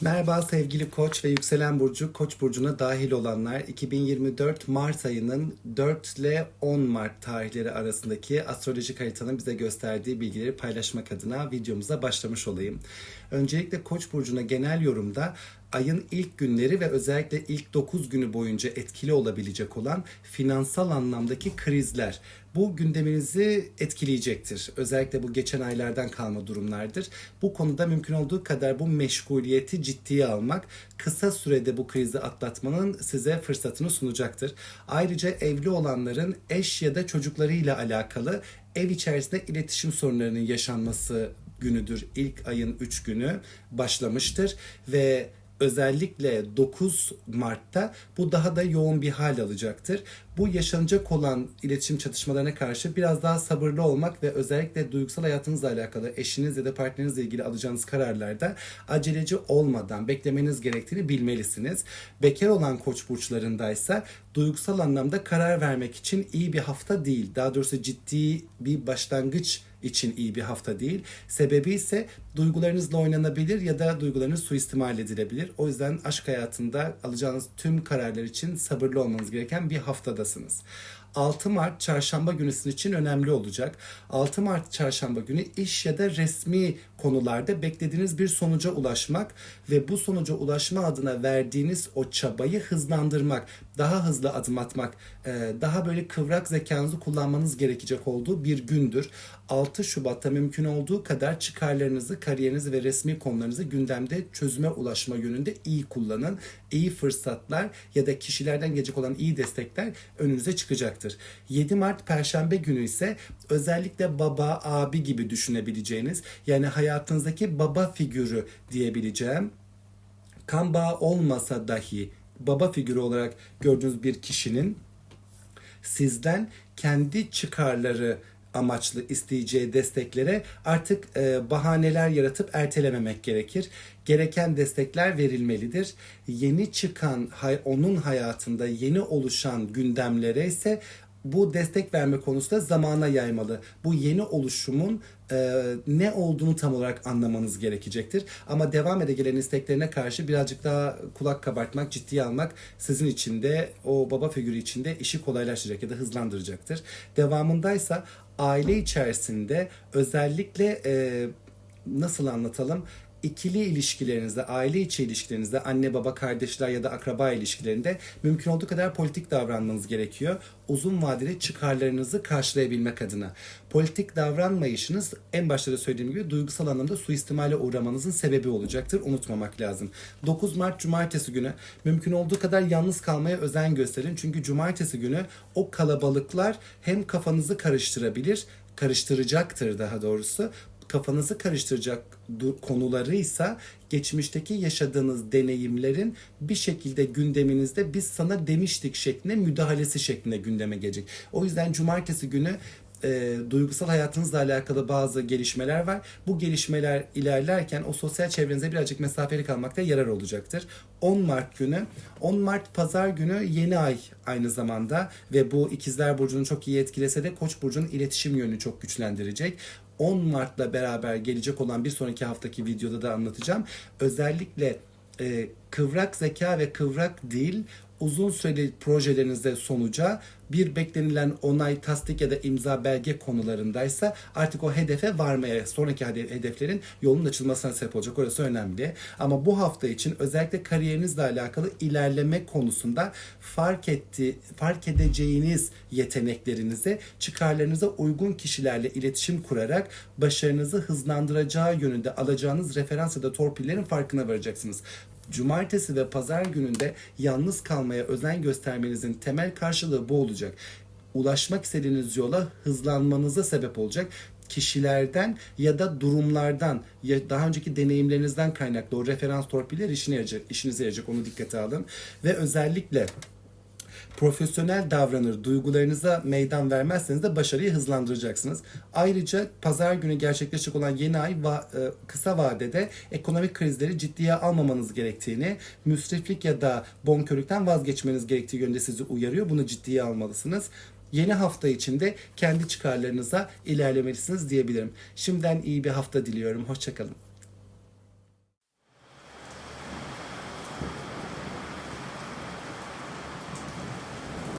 Merhaba sevgili Koç ve Yükselen Burcu, Koç Burcu'na dahil olanlar 2024 Mart ayının 4 ile 10 Mart tarihleri arasındaki astrolojik haritanın bize gösterdiği bilgileri paylaşmak adına videomuza başlamış olayım. Öncelikle Koç Burcu'na genel yorumda ayın ilk günleri ve özellikle ilk 9 günü boyunca etkili olabilecek olan finansal anlamdaki krizler bu gündeminizi etkileyecektir. Özellikle bu geçen aylardan kalma durumlardır. Bu konuda mümkün olduğu kadar bu meşguliyeti ciddiye almak kısa sürede bu krizi atlatmanın size fırsatını sunacaktır. Ayrıca evli olanların eş ya da çocuklarıyla alakalı ev içerisinde iletişim sorunlarının yaşanması günüdür. İlk ayın 3 günü başlamıştır ve özellikle 9 Mart'ta bu daha da yoğun bir hal alacaktır. Bu yaşanacak olan iletişim çatışmalarına karşı biraz daha sabırlı olmak ve özellikle duygusal hayatınızla alakalı eşiniz ya da partnerinizle ilgili alacağınız kararlarda aceleci olmadan beklemeniz gerektiğini bilmelisiniz. Bekar olan koç burçlarındaysa duygusal anlamda karar vermek için iyi bir hafta değil. Daha doğrusu ciddi bir başlangıç için iyi bir hafta değil. Sebebi ise duygularınızla oynanabilir ya da duygularınız suistimal edilebilir. O yüzden aşk hayatında alacağınız tüm kararlar için sabırlı olmanız gereken bir haftadasınız. 6 Mart çarşamba günü sizin için önemli olacak. 6 Mart çarşamba günü iş ya da resmi konularda beklediğiniz bir sonuca ulaşmak ve bu sonuca ulaşma adına verdiğiniz o çabayı hızlandırmak, daha hızlı adım atmak, e, daha böyle kıvrak zekanızı kullanmanız gerekecek olduğu bir gündür. 6 Şubat'ta mümkün olduğu kadar çıkarlarınızı, kariyerinizi ve resmi konularınızı gündemde çözüme ulaşma yönünde iyi kullanın. İyi fırsatlar ya da kişilerden gelecek olan iyi destekler önünüze çıkacaktır. 7 Mart Perşembe günü ise özellikle baba, abi gibi düşünebileceğiniz yani hayatınızdaki baba figürü diyebileceğim kan bağı olmasa dahi baba figürü olarak gördüğünüz bir kişinin sizden kendi çıkarları amaçlı isteyeceği desteklere artık e, bahaneler yaratıp ertelememek gerekir. Gereken destekler verilmelidir. Yeni çıkan hay- onun hayatında yeni oluşan gündemlere ise bu destek verme konusunda zamana yaymalı. Bu yeni oluşumun e, ne olduğunu tam olarak anlamanız gerekecektir. Ama devam ede gelen isteklerine karşı birazcık daha kulak kabartmak, ciddiye almak sizin için de o baba figürü için de işi kolaylaştıracak ya da hızlandıracaktır. Devamındaysa aile içerisinde özellikle e, nasıl anlatalım? İkili ilişkilerinizde, aile içi ilişkilerinizde, anne baba kardeşler ya da akraba ilişkilerinde mümkün olduğu kadar politik davranmanız gerekiyor. Uzun vadeli çıkarlarınızı karşılayabilmek adına. Politik davranmayışınız en başta da söylediğim gibi duygusal anlamda suistimale uğramanızın sebebi olacaktır. Unutmamak lazım. 9 Mart Cumartesi günü mümkün olduğu kadar yalnız kalmaya özen gösterin. Çünkü Cumartesi günü o kalabalıklar hem kafanızı karıştırabilir, karıştıracaktır daha doğrusu kafanızı karıştıracak konuları ise geçmişteki yaşadığınız deneyimlerin bir şekilde gündeminizde biz sana demiştik şeklinde müdahalesi şeklinde gündeme gelecek. O yüzden cumartesi günü e, duygusal hayatınızla alakalı bazı gelişmeler var. Bu gelişmeler ilerlerken o sosyal çevrenize birazcık mesafeli kalmakta yarar olacaktır. 10 Mart günü, 10 Mart pazar günü yeni ay aynı zamanda ve bu ikizler burcunu çok iyi etkilese de Koç burcunun iletişim yönünü çok güçlendirecek. 10 Mart'la beraber gelecek olan bir sonraki haftaki videoda da anlatacağım. Özellikle e, kıvrak zeka ve kıvrak dil uzun süreli projelerinizde sonuca bir beklenilen onay, tasdik ya da imza belge konularındaysa artık o hedefe varmaya, sonraki hedeflerin yolun açılmasına sebep olacak. Orası önemli. Ama bu hafta için özellikle kariyerinizle alakalı ilerleme konusunda fark etti, fark edeceğiniz yeteneklerinizi çıkarlarınıza uygun kişilerle iletişim kurarak başarınızı hızlandıracağı yönünde alacağınız referans ya da torpillerin farkına varacaksınız. Cumartesi ve pazar gününde yalnız kalmaya özen göstermenizin temel karşılığı bu olacak. Ulaşmak istediğiniz yola hızlanmanıza sebep olacak kişilerden ya da durumlardan ya daha önceki deneyimlerinizden kaynaklı o referans torpiller işine yarayacak, işinize yarayacak onu dikkate alın ve özellikle profesyonel davranır, duygularınıza meydan vermezseniz de başarıyı hızlandıracaksınız. Ayrıca pazar günü gerçekleşecek olan yeni ay va- e, kısa vadede ekonomik krizleri ciddiye almamanız gerektiğini, müsriflik ya da bonkörlükten vazgeçmeniz gerektiği yönde sizi uyarıyor. Bunu ciddiye almalısınız. Yeni hafta içinde kendi çıkarlarınıza ilerlemelisiniz diyebilirim. Şimdiden iyi bir hafta diliyorum. Hoşçakalın.